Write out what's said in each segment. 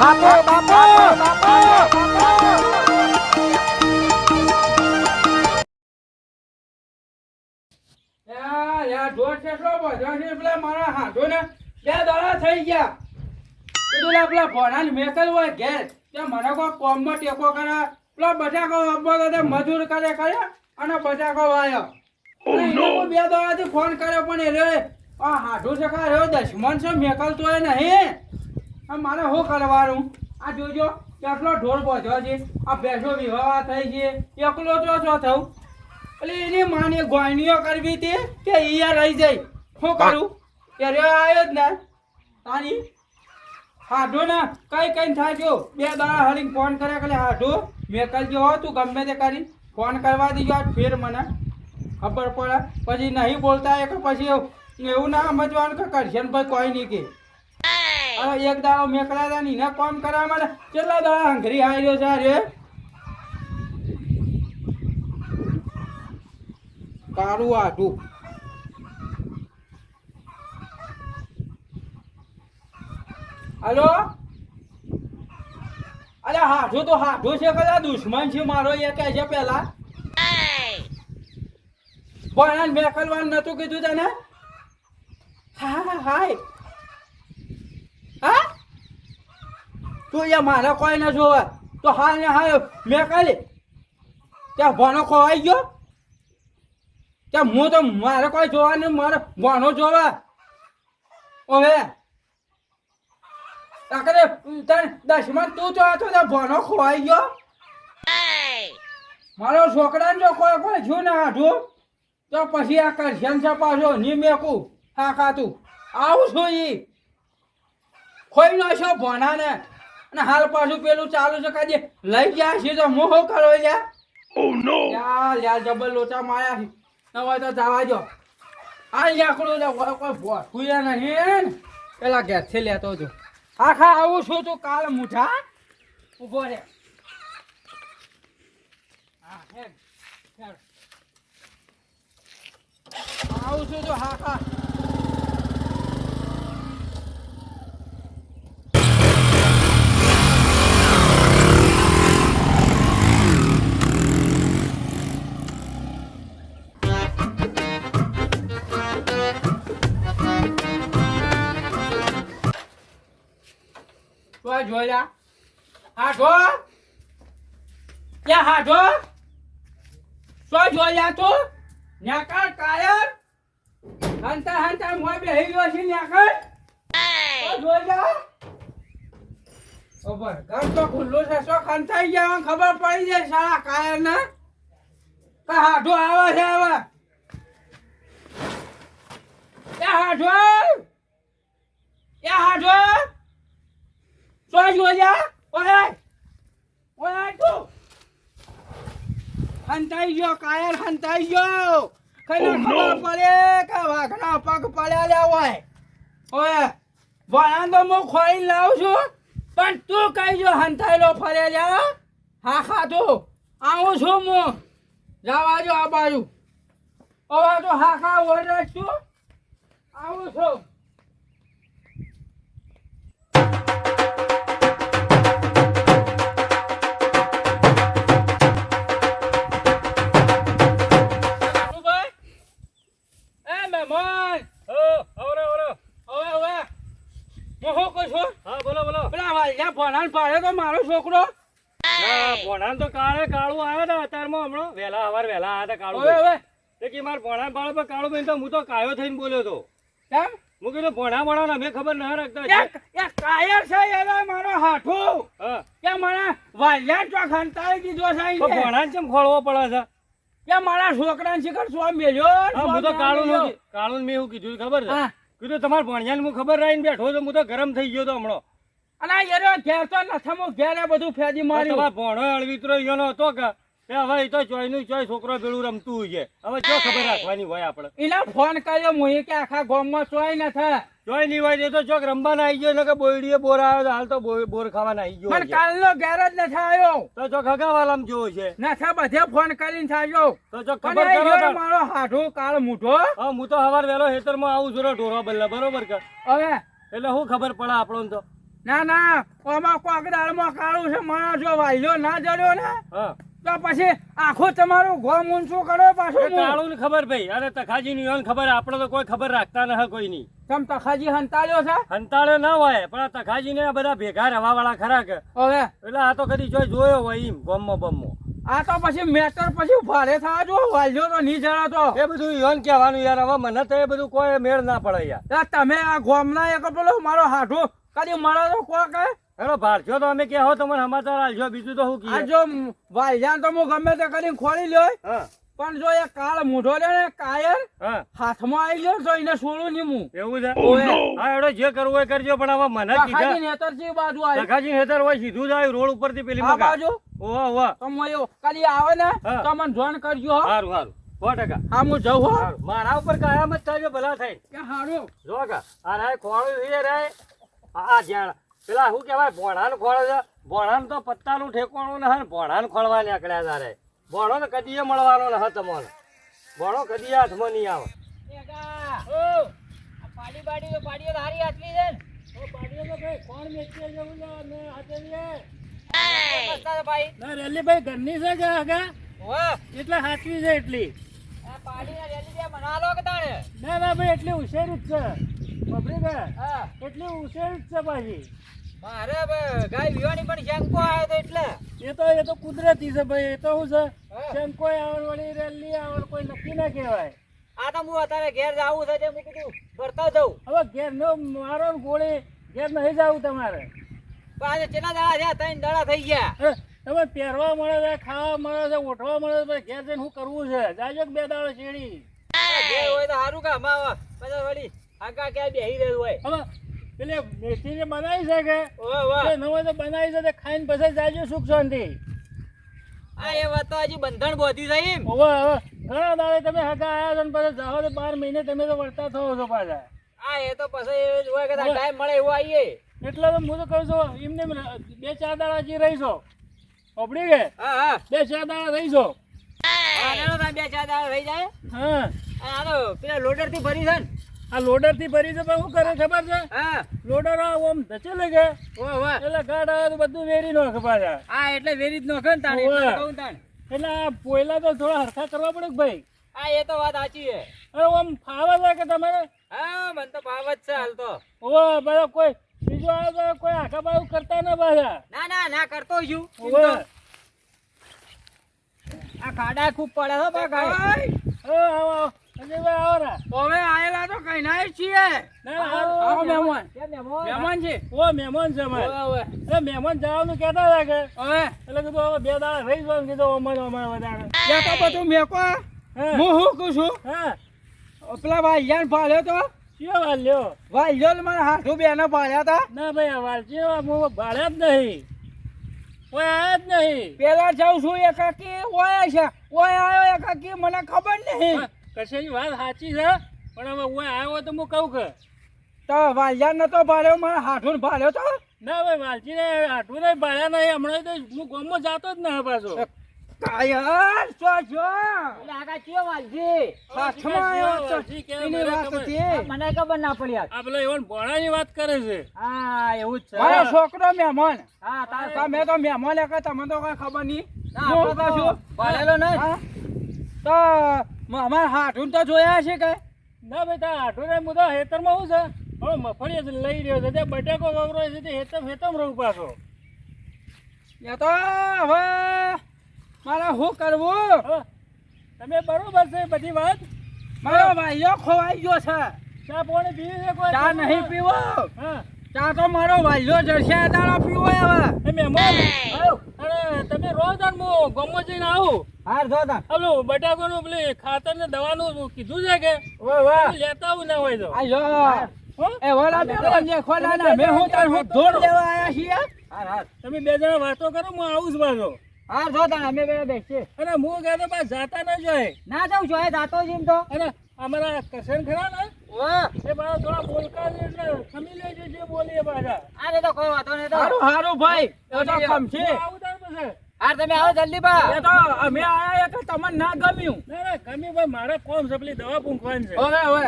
બાપુ બાપુ બાપુ યા, યા, ઢોર કેટલો બધો છે એટલે મારા હાથો ને બે દાડા થઈ ગયા. કીધું લા પેલા ભોણાને મેકલ હોય ઘેર કે મને કોઈ કોમમાં ટેકો કરે. પેલા બટાકો વાપવા કરે મજૂર કરે કરે અને બટાકો વાયો કોઈ બે દાડાથી ફોન કર્યો પણ એ રે આ હાથું છે કા રહ્યો દશમન છે મેકલ તો એ નહીં. મારે શું કરવાનું? આ જોજો કેટલો ઢોર પહોંચ્યો છે. આ ભેંસો વિવાહ થઈ છે. એકલો તો છો થયું એટલે એની માની ગોયણીઓ કરવી હતી કે અહીંયા રહી જાય. શું કરું? કે રે આવ્યો જ ને. તારી હાઢો ને કઈ કઈ થાય જો બે દાડા હળીને ફોન કર્યા કરે હાઢો મેં કરજો હો તું ગમે તે કરી. ફોન કરવા દીજો ફેર મને. ખબર પડે. પછી નહીં બોલતા એક કે પછી એવું એવું ના સમજવાનું કે કરશે ને ભાઈ કોઈ નહીં કે. એક દાડો મેકલા હતા ને, કોમ કરવા માટે કેટલા દાડા હંગરી આવ્યો છે રે કારું આઢું હલો? અરે હાથું તો હાથું છે કદા દુશ્મન છે મારો, એ કહે છે પેલા. પણ મેકલવાનું નતું કીધું તને? હા હા, હાય. હા? તું એ મારે કોઈ ન જોવે. તો હાલ ને હાલ કરી. ત્યાં ભણો ખોવાઈ ગયો. ત્યાં હું તો મારે કોઈ જોવા નહીં, મારે ભણો જોવે. ઓવે. તાકરે તને દસમાં તું હતો તો ભણો ખોવાઈ ગયો. મારો છોકરાને જો કોઈ કોઈ છું ને હાથું તો પછી આ કરશે પાછો ની મેકું, હા ખાતું. આવું છું ઈ. ખોઈ નાખ્યો ભણાને? અને હાલ પાછું પેલું ચાલુ છે કાજે લઈ ગયા છે તો મોહ કરો લ્યા? ઓ નો યાર યાર જબર લોચા માર્યા છે. ન હોય તો જવા જો આ યાકડો લે કોઈ ભોસકુયા નહીં ને? પેલા ઘેરથી લેતો જો આખા આવું છું તું કાલ મુઠા ઊભો રે. આવું છું તો હા હા જોયા? હાઠો ક્યાં હાઠો તો જોયા તું? ન્યાકર, કાયર? હંતા હંતા મોય બેહી ગયો છે ન્યાકર. તો જોયા? ઓબર ઘર તો ખુલ્લું છે, શું ખંતાઈ ગયા ખબર પડી જાય સારા કાયર ને કે હાઠો આવે છે હવે? એ હાઠો એ હાઠો તો જોયા ઓય ઓય તું હંતાઈ ગયો કાયર હંતાઈ ગયો કઈને ખબર પડે કે વાઘના પગ પડ્યા લે હોય ઓય વળાં તો હું ખોઈ લાવું છું પણ તું કઈ જો હંતાઈલો ફરે લે હા ખાતું આવું છું હું જવા જો આ બાજુ હવે તો હાખા ઓર છું આવું છું પેલા ભણાન ભણાને પાડ્યો તો મારો છોકરો? ભણાન તો કાળે કાળું આવ્યા હતા અત્યારમાં હમણાં. વહેલા સવાર વહેલા આવ્યા હતા કાળું હવે તે કે મારા ભોણા પાડો પણ કાળું બેન તો હું તો કાયો થઈને બોલ્યો તો. કેમ? હું કીધું ભોણા ભણા અમે ખબર ના રાખતા કાયર છે એનો મારો હાથું કે મને વાલ્યા ચોક હંતાઈ દીધો છે તો એને. ખોળવો પડે છે? કે મારા છોકરાને શિખર સ્વામ મેલ્યો હું તો કાળું નું કાળું મેં એવું કીધું ખબર છે. કીધું તમારા ભણિયાને હું ખબર રહીને બેઠો તો હું તો ગરમ થઈ ગયો તો હમણાં. અને એરો ઘેર તો નથમો ઘેરે બધું ફેદી મારી માર્યું. તમારા ભોણો અળવિત્રો ઈયોનો હતો કે એ હવે તો ચોયનું ચોય છોકરો પેલું રમતું હોય છે. હવે જો ખબર રાખવાની હોય આપણે. એના ફોન કર્યો મુએ કે આખા ગામમાં ચોય ન થાય ચોયની હોય તો ચોક રમવાના આવી ગયો ને કે બોયડીએ બોર આવ્યો હાલ તો બોર ખાવાના આવી ગયો પણ. કાલનો ઘેર જ ન આવ્યો. તો ચોક હગાવાલામ જોવો છે. નથા બધે ફોન કરીને થાજો તો ચોક ખબર કરો મારો હાઠો કાળ મૂઠો હા હું તો સવાર વેલો હેતરમાં આવું છું ઢોરો બલ્લા બરોબર કે? હવે? એટલે હું ખબર પડે આપણો તો. ના ના આમાં કોકડાળમાં કાળું છે મારા જો વાલ્યો ના જડ્યો ને તો પછી આખું તમારું ગોમ ઊંચું કરો પાછો કાળું ખબર ભાઈ અરે તખાજીની યોન ખબર આપણે તો કોઈ ખબર રાખતા ન કોઈ ની તમ તખાજી હંતાળ્યો છે? હંતાળ્યો ના હોય પણ તખાજી ને બધા ભેગા રહેવા વાળા ખરા કે. હવે? એટલે આ તો કદી જોઈ જોયો હોય એમ ગોમમાં બમો આ તો પછી મેટર પછી ભારે થવા જો વાલ્યો તો નહીં જડાતો. એ બધું યોન કહેવાનું યાર હવે મને તો એ બધું કોઈ મેળ ના પડે યાર. તમે આ ગોમના એક પેલો મારો હાડો કદી મળે તો કોક હે? હેલો ભારજો તો અમે કહો તમને સમાચાર આલજો બીજું તો શું આ જો વાલ્યાન તો હું ગમે તે કરીને ખોલી લ્યો. પણ જો એ કાળ મોઢો લે ને કાયર હાથમાં આવી ગયો તો એને છોડું નહીં હું એવું છે? હા એડો જે કરવું હોય કરજો પણ હવે મને તખાજી નેતર છે બાજુ આવી તખાજી નેતર હોય સીધું જ આવ્યું રોડ ઉપરથી પેલી આ મકા બાજુ? ઓહો ઓહો તો હું કાલી આવે ને હા. તો મને જોન કરજો હો. સારું સારું સો ટકા. હા હું જઉં હો. મારા ઉપર કાયમ જ થાય ભલા થાય કે હારું. જો કા આ રાય ખોળું રે આ આ જ્યાં પેલા શું કહેવાય? ભોણાનું ખોળ છે. ભોણાનું તો પત્તાનું ઠેકોણું ને ભોણાનું ખોળવા નીકળ્યા તારે. ભોણો ને કદીએ મળવાનો ન તમને. ભોણો કદી હાથમાં નહીં આવે. પાડી બાડી તો પાડીઓ તો હારી હાથવી છે ને. કોણ વેચીએ જવું છે? હાથે ભાઈ? ના રેલી ભાઈ ઘરની છે કે આગા એટલે હાચવી છે એટલી. આ પાડીને રેલી દે લો કે તાણે? ના ના ભાઈ એટલી હોશિયારી જ છે. હા. એટલી હોશિયારી છે પાછી. મારે ગાય વિવાની પણ શંકો આવ્યો તો એટલે. એ તો એ તો કુદરતી છે ભાઈ એ તો શું છે? કોઈ આવડ વળી રેલી આવડ કોઈ નક્કી ના કહેવાય. આ તો હું અત્યારે ઘેર જાવું છે તે મેં કીધું ભરતા જઉં. હવે ઘેર નો મારો ગોળી ઘેર નહીં જવું તમારે. આજે કેટલા દાડા થયા? ત્રણ દાડા થઈ ગયા. તમે પહેરવા મળે છે ખાવા મળે છે ઉઠવા મળે છે ઘેર જઈને શું કરવું છે? જાજો બે દાડો શેડી ઘેર હોય તો સારું કામ અમાવા પછી વળી આગા ક્યાં બેહી રહેલું હોય? હવે પેલે મેથી જે બનાવી છે કે? નવો તો બનાવી છે ખાઈને પછી જાજો સુખ શાંતિ. આ એ વાત તો હજી બંધન બોધી થઈ એમ. હવે હવે ઘણા દાડે તમે હગા આવ્યા છો ને પછી જાઓ તો બાર મહિને તમે તો વળતા થવો છો પાછા. આ એ તો પછી એવું જ હોય કે ટાઈમ મળે એવું આવીએ એટલે તો હું તો કહું છું એમને એમ બે ચાર દાડા હજી રહીશો. ઓપડી કે? હા હા. બે ચાર દાડા રહીશો. બે ચાર દાડા રહી જાય. હા. આ તો પેલા લોડરથી ભરી છે ને. આ લોડરથી ભરી છે પણ શું કરે ખબર છે? હા. લોડર ઓમ ધચેલે કે એટલે ગાડ આવે તો બધું વેરી નાખે પાછા. હા એટલે વેરી જ નોખે ને તાણે એટલે કહું તાણ. એટલે આ પોયલા તો થોડા હરખા કરવા પડે ભાઈ? હા એ તો વાત સાચી છે. અરે ઓમ ફાવે છે કે તમારે? હા મને તો ફાવે જ છે હાલ તો. ઓ બધા કોઈ બીજો આવે તો કોઈ આખા બાજુ કરતા ના પાછા. ના ના ના કરતો છું. ઓવે. આ ખાડા ખૂબ પડે હો બા ગાય ઓ, આવો. ભાઈ હવે આયેલા તો કઈ ના છીએ મહેમાન. મહેમાન? છે. ઓ મહેમાન છે અમારે. મહેમાન જવાનું કહેતા હતા કે. હવે? એટલે કીધું હવે બે દાડા રહી જવાનું. કીધું અમારે અમારે વધારે. યા તો બધું મેકો. હું. શું કહું છું? હા. પેલા વાલ્યાન પાડ્યો તો? કયો વાર લ્યો વાલ્યો મારા હાથું બેને પાડ્યા હતા? ના ભાઈ આ વાલજી હું ભાડ્યા જ નહીં. કોઈ આયા જ નહીં. પેલા જાઉં છું એકાકી. ઓય છે. ઓય આવ્યો એકાકી. મને ખબર નહીં. કશેની વાત સાચી છે? પણ હવે હું આવ્યો તો હું કહું કે. તો વાલ્યાન નતો ભાળ્યો મારા હાથું ભાળ્યો તો? ના ભાઈ વાલજીને આટલું નહીં ભાડ્યા નહીં. હમણાં તો હું ગામમાં જાતો જ ના પાછો. કાયર છો છો? એટલે આગા વાલજી? હાથમાં આવ્યો તો એની મને વાત ખબર. હતી. મને ખબર ના પડી આ પેલો એવન ભોળાની વાત કરે છે. હા એવું જ છે. મારો છોકરો મહેમાન. હા તાર મેં તો મહેમાન એક તમને તો કઈ ખબર નહીં. ના, તો છું ભાળેલો નહીં. તો અમારા હાથું તો જોયા છે કે? ના ભાઈ તાર આટલું નહીં હું તો હેતરમાં હું છે? હવે મફળી જ લઈ રહ્યો છે. તે બટેકો વવરો છે તે હેતમ હેતમ રહું પાછો. એ તો હવે મારે શું કરવું? તમે બરોબર છે બધી વાત? મારો ભાઈઓ ખોવાઈ ગયો છે. ચા પાણી પીવી છે કોઈ? ચા નહીં પીવો. હા. ચા તો મારો ભાઈઓ જશે તારા પીવો હવે. તમે રોજ હું ગમો જઈને આવું. હાર જો અલો બટાકો નું પેલી ખાતર ને દવાનું કીધું છે કે? વાહ. વાહ લેતા આવું ના હોય તો. આયો એ વાલા બે ને ખોલા ના મે હું તાર હું ઢોર લેવા આયા છીએ? હાર હાર. તમે બે જણા વાતો કરો હું આવું જ બાજો હાર જો અમે બે બેસીએ. અને હું કહેતો બા જાતા ના જોઈએ ના જાઉં છું એ જાતો જ તો. અને અમારા કસન ખરા ને? વાહ. એ મારા થોડા બોલકા છે એટલે ખમી લેજો જે બોલીએ બાજા આને તો કોઈ વાતો નહીં તો. હારું હારું ભાઈ. એ તો કમ છે. આવું તાર પછી. હાર તમે આવો જલ્દી બા. એ તો અમે આયા એક તમને ના ગમ્યું. ના ના ગમી ભાઈ મારે કોમ સપલી પેલી દવા પૂંખવાની છે. ઓવે ઓવે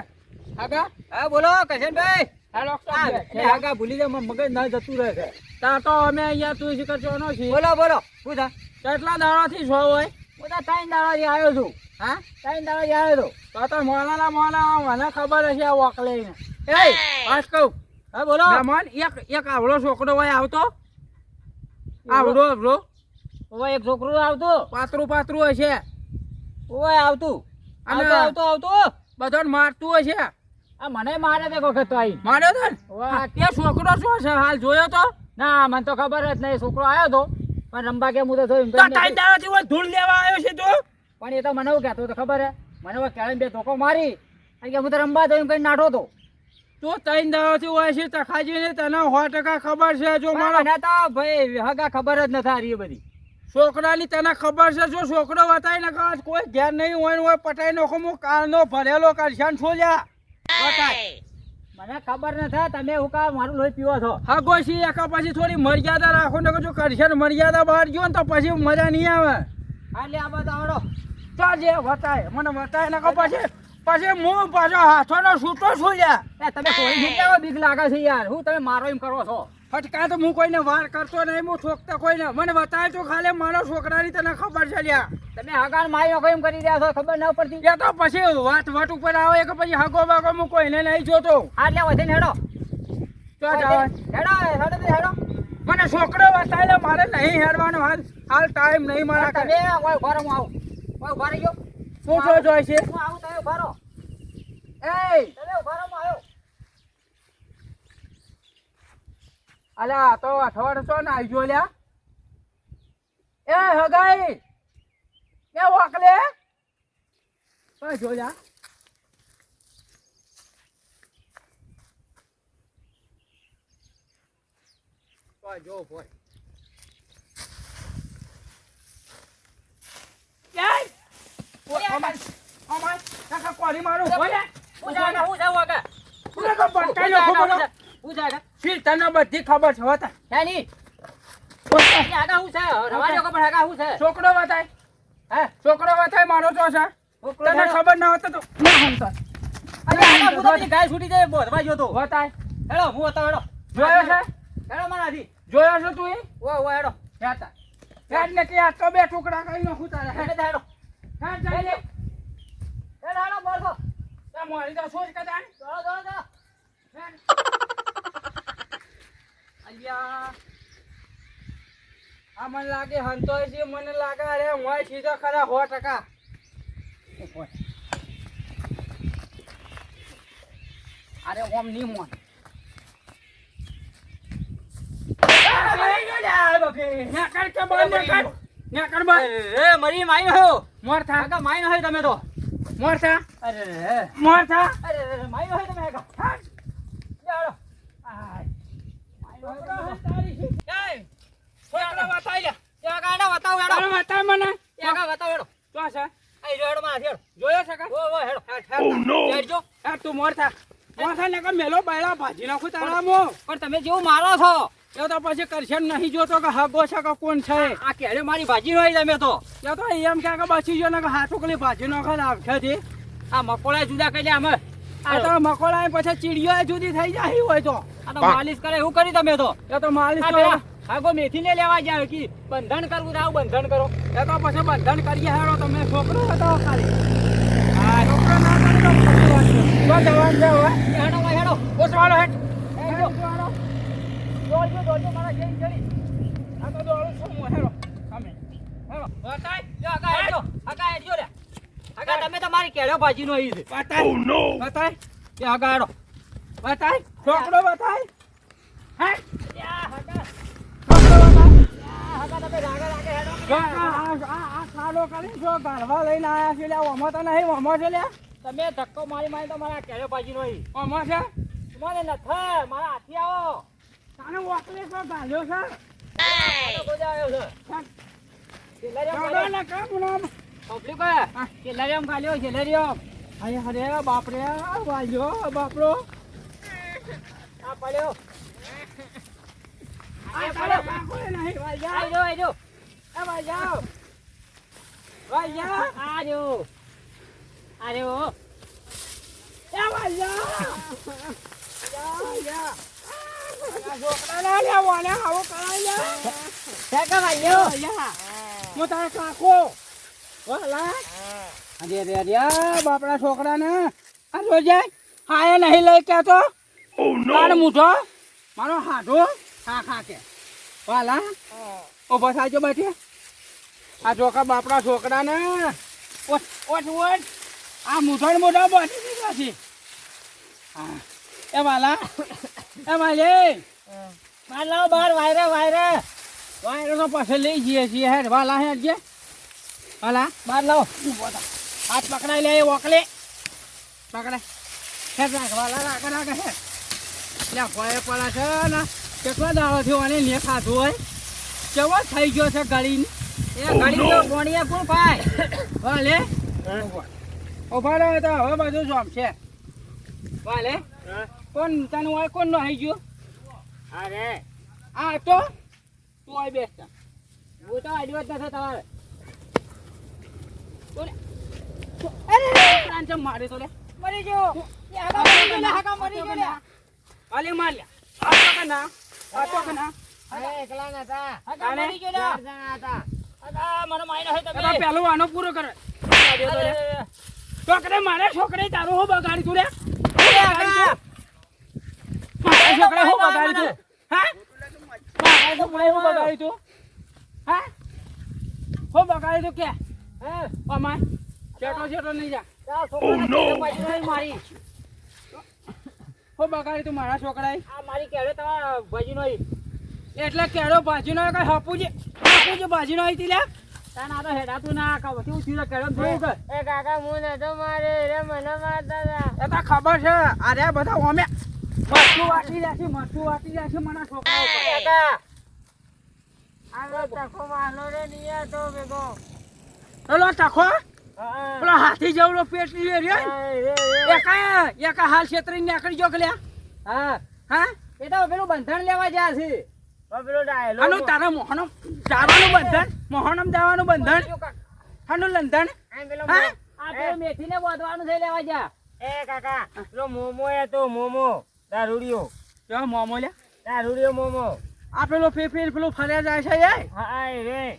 આગા? હા બોલો કશનભાઈ. હેલો આ, એ આગા ભૂલી જાય મગજ ના જતું રહે છે. તા તો અમે અહીંયા તું શીખર ચોનો છીએ. બોલો બોલો. પૂછા થા? કેટલા દાડાથી છો હોય હું તો ત્રણ દાડાથી આવ્યો છું. હા? ત્રણ દાડાથી આવ્યો છું. તો તો મોલાના મોલા મને ખબર હશે આ વકલે એ પાસ કહું. હા બોલો. મન એક એક આવડો છોકરો હોય આવતો? આવડો આવડો. ઓવે એક છોકરું આવતું. પાતરું પાતરું હશે. ઓય આવતું. અને- આવતું આવતું બધો બધાને મારતું હશે. આ મને મારે દેખો વખત તો આવી માર્યો તો ને. તે છોકરો શું છે હાલ જોયો તો? ના મને તો ખબર જ નહીં છોકરો આવ્યો તો. પણ રંબા કે હું તો જોયું ધૂળ લેવા આવ્યો છે તું? પણ એ તો મને એવું કહેતો તો ખબર હે? મને કેળે બે ધોકો મારી. અને કે હું તો રંબા તો એમ કઈ નાઠો તો. તું ત્રણ દાડાથી હોય છે તખાજીને તને સો ટકા ખબર છે જો મને તો ભાઈ હગા ખબર જ નથી આ બધી. છોકરાની તને ખબર છે જો છોકરો બતાવી ને કાં કોઈ ઘેર નહીં હોય ને હોય પટાઈ નાખો હું કારનો ભરેલો કરશાન છોલ્યા બતાય. મને ખબર નથી તમે હું કા મારું લોહી પીવો છો? હા ગોશી એકા પછી થોડી મર્યાદા રાખો ને જો કરશન મર્યાદા બહાર ગયો ને તો પછી મજા નહીં આવે. હા લે આ બધા આવડો. તો જે વતાય મને વતાય ને કહો પછી પછી હું પાછો હાથોનો સૂતો છું એ તમે કોઈ બીક લાગે છે યાર? હું તમે મારો એમ કરો છો? ફટકા તો હું કોઈને વાર કરતો નહીં હું ઠોકતો કોઈને. મને બતાય તો ખાલી મારો છોકરાની તને ખબર છે લ્યા. તમે હગાન મારી કેમ એમ કરી રહ્યા છો ખબર ના પડતી? એ તો પછી વાત વાત ઉપર આવે કે પછી હગો બાગો હું કોઈને નહીં જોતો. હા લે વધે હેડો. હેડો હેડો હેડો. મને છોકરો બતાવે મારે નહીં હેરવાનો હાલ હાલ ટાઈમ નહીં મારા તમે ઘરે. કોઈ હું આવું. કોઈ ઘરે ગયો? શું જોઈ છે. હું આવું તમે ઊભા રહો. એ! તમે હું આવ્યો અલ્યા તો અઠવાડ છો ને આવી લ્યા એ હગાઈ એ વાકલે કઈ જો લ્યા કઈ જો ભાઈ જય! અમાય, કાકા કોરી મારું, ભોલે. હું જાય હું જાઉં આગળ ભોલે તો બટકાઈ નાખો, બોલો. હું તને બધી ખબર છે હોતા હે ની હું છે? રવાજો ખબર આગા હું છે? છોકરો બતાય હે? છોકરો બતાય મારો તો છે. તને ખબર ના હોત તો ના હમતા અરે આગા હું તો પેલી ગાય છૂટી જાય બોધવા જો તો. બતાય હેડો હું હતો હેડો જોયો છે? હેડો મારાથી જોયો છે તું એ? ઓ ઓ હેડો હેતા હેડ ને કે આ તો બે ટુકડા કરી નો તારે. હેડે હેડ હેડો જઈ લે હેડો હેડો બોલતો તા. મોરી તો સોચ કદાન દોડો દોડો દોડો. અલ્યા. આ મને લાગે હંતોય છે મને લાગે અરે હોય સીધો ખરા સો ટકા. અરે ઓમની મોન મરી માઈ નયો મોર થા. માઈ નયો તમે તો. મોર થા. અરે મોર થા. અરે માઈ તમે તમે જેવું મારો છો એ તો પછી કરશે નહીં જોતો કે હગો છે કોણ છે આ કેળે મારી ભાજી નો તમે તો એ તો કે ને કે હાથ ઉકલી ભાજી નાખે લાગશે આ મકોડા જુદા કરી અમે. આ તો મકોડા પછી ચીડિયો જુદી થઈ જાય હોય તો. આ તો માલિશ કરે એવું કરી તમે તો? એ તો માલિશ આ આગો મેથી ને લેવા જાય કે. બંધન કરવું આવું બંધન કરો. એ તો પછી બંધન કરીએ હેડો તમે. છોકરો હતો ખાલી. હા છોકરો ના કરે તો તો જવાન છે હવે. હેડો હેડો. ઓસવાળો હેઠ. હેડો. દોડજો દોડજો મારા જેમ ચડી. આ તો દોડું છું હું હેડો. અમે હેડો. બતાય જો આગા હેડો. આગા હેડજો લે આગા તમે તમારી મારી કેળો ભાજી નો આવી છે. બતાય. ઓ નો બતાય. એ આગાડો બતાય. છોકરો બતાય. હે? યા આગા છોકરો બતાય. આગા તમે રાગા રાગે હેડો આ આ ખાડો કરી જો ગાળવા લઈને આયા છે લે ઓમો તો નહીં ઓમો છે તમે ધક્કો મારી મારી તમારા મારા કેળો ભાજી નો આવી ઓમો છે? મને નથ મારા હાથી આવો. તાને ઓકલે તો ગાલ્યો છે. છે. કામ નામ કેલરિયમ ખાલ્યો કેલરિયમ અરે અરે બાપરે વાલ્યો બાપરો. આ પડ્યો. આ પડ્યો. નહીં વાલ્યા. આઈ જો આઈ જો એ વાલ્યા. વાલ્યા. આ જો આ જો એ વાલ્યા. કરાય લે. તારા કાકો. અરે રે રે બાપડા છોકરાને. આ જોજે હાય નહીં લઈ કે તો. Oh મારો મૂઠો મારો હાથો ખા ખા કે. વાલા ઊભો થાજો બેઠે આ છોકરા બાપડા છોકરાને. ઓટ ઓટ ઓટ. આ મૂઠો ને મોઢા બાંધી દીધા છે. હા. એ વાલા. એ વાલે. બાર લાવો બાર વાયરે વાયરે. વાયરો તો પાછળ લઈ જઈએ છીએ હેડ વાલા હેડ જે. વાલા બાર લાવો. હાથ પકડાઈ લે ઓકલે પકડાય હેડ રાખ વાલા રાખ રાખ હેડ એટલે ભય પડે છે ને કેટલો દાડો થયો અને ને ખાધું હોય કેવો થઈ ગયો છે ગળીને? એ ગળી તો ગોણીએ કોણ ભાઈ? ભલે ઊભા. રહે તો હવે બધું જોમ છે. ભલે કોણ તને હોય કોણ નો આવી ગયો? અરે આ તો તું આવી બેસતા હું તો અડ્યો જ નથી તમારે અરે મારે તો લે મરી ગયો હાકા મરી ગયો લે, હાકા મરી ગયો લે. અલે માર લે આ તો કે આ તો કે અરે એકલા નતા હાકા મરી ગયો લે. જણા હતા. હાકા, મને માર્યો છે તમે. પેલો આનો પૂરો કરે. છોકરે મારે છોકરે તારું હું બગાડી તું લે છોકરે હું બગાડી તું. હા? મારે હું બગાડી તું. હા? હું બગાડી તું કે? અમાય ચેટો ચેટો નહીં જા. મારી. હું બગાડી તું મારા છોકરાએ. આ મારી કેડો તમારા ઈ. એટલે કઈ હપુજી ભાજીનો આવી લે તાને આ તો હેડાતું ના આકા કેવું થયું લે, જોયું કે? એ કાકા હું નતો મારે રે મને મારતા હતા એ તો ખબર છે. અરે બધા ઓમે મરચું વાટી જાય છે મરચું વાટી જાય છે મારા છોકરા ઉપર. કાકા આ તકો માનો રે નિયા તો ભેગો. પેલો ટખો. પેલો હાથી જેવડો પેટ રે એકા એકા હાલ છેતરી નીકળી જો કલ્યા હા. હા? એ તો પેલું બંધન લેવા ગયા છે. આનું તારા મોહનમ જવાનું બંધન? મોહનમ જવાનું બંધન? આનું લંધન? પેલો હા? આ પેલું મેથીને બોધવાનું છે લેવા ગયા એ કાકા પેલો મોમો એ તો મોમો દારૂડિયો જો મોમો લે દારૂડિયો મોમો. આ પેલો ફેફેર પેલું ફર્યા જાય છે એ? હા રે.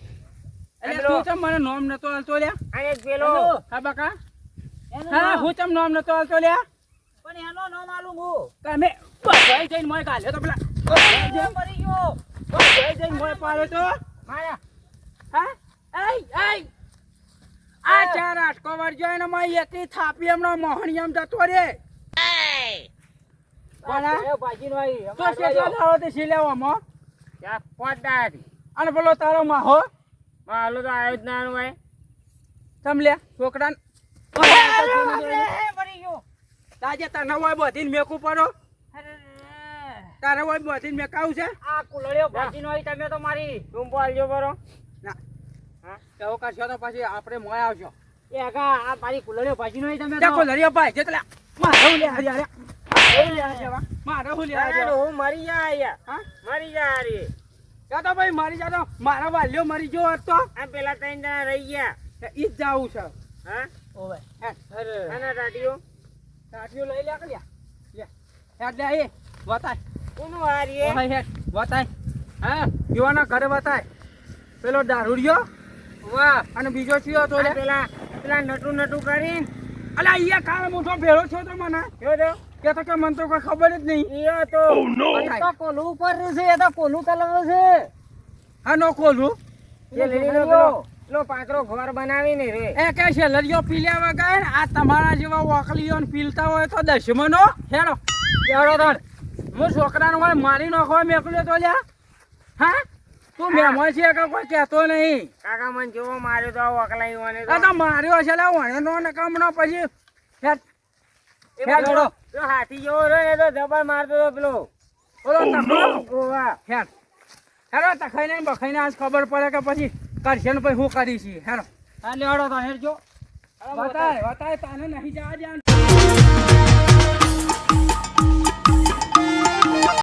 એટલે તું ચમ મને નોમ નતો હાલતો લ્યા? અને પેલો. હા બકા. હા. હું ચમ નોમ નતો હાલતો લ્યા? પણ એનો નામ આલું હું. તમે બધાય જઈને મોય કાઢ્યો તો પેલા. બધાય જઈને- મરી ગયો. બધાય જઈને મોય પાડ્યો તો. મારા. હા? એય એય આ ચાર આટકો વળજો એને મોય એકી થાપી હમણાં મોહણી જતો રે. કોના? એ ભાજીનો ઈ. તો અમારે શેઠો જોયો. દાડો તે શીલેવામાં ત્યાં પોતા હતી અને પેલો તારો માહો? માલું તો આવ્યો જ ના ભાઈ. ચમ છોકરા તાજે તને હોય બધીને મેકું પડો. તારે હોય બધીને મેકાવું છે. આ કુલડીઓ ભાજીનો હોય તમે તો મારી તું પાલજો બરો. ના. હા? કેવો કરશો તો પછી આપણે મોય આવશો એ આગા આ મારી કુલડીઓ ભાજીનો હોય તમે તો. ભાઈ મારે હું લે હારી હારે. મારે લે હારી હું જાય હા? મરી જાય ત્યાં તો ભાઈ મારી જાતો મારા વાલ્યો મરી ગયો હતો તો. આ પેલા ત્રણ જણા રહી ગયા. ઈ જ જાવું છે. હા? ઓવે. અરે. અને રાડિયો રાડિયો લઈ લે કલ્યા લે. હેડ લે એ વતાય. કોનું હારીએ ઓહે હે વતાય. હા યુવાના ઘરે વતાય. પેલો દારૂડિયો વાહ. અને બીજો થયો તો પેલા પેલા નટુ નટુ કરીને? અલા અહીંયા કાળ મોટો ભેળો છો તો મને. જો કે તો કે મને તો કોઈ ખબર જ નહીં. ઈયો તો Oh એ તો કોલું ઉપર છે એ તો કોલું કલર છે. હા નો કોલું એ લીલો લો પાત્રો ઘર બનાવીને રે. એ કે છે લરિયો પીલ્યા વગર આ તમારા જેવા વકલીઓ પીલતા હોય તો દશમનો હેડો હેડો તણ હું છોકરાનો હોય મારી નાખો મેકલ્યો તો લ્યા. હા? તું મેમો છે કે કોઈ કહેતો નહીં? કાકા મને જોવો માર્યો તો ઓકલાઈ હોય તો. તો માર્યો છે લે વણે નો નકામનો પછી હેડ એ હેડ પેલો હાથી જેવો રહ્યો ને તો જબર મારતો હતો પેલો. બોલો Oh, ગોવા. હેર હેડો તખાઈને બખાઈને આજ ખબર પડે કે પછી કરશે ને પછી હું કરી છીએ હેરો હા લેવડો તો હેરજો બતાય. બતાય તને નહીં જવા દે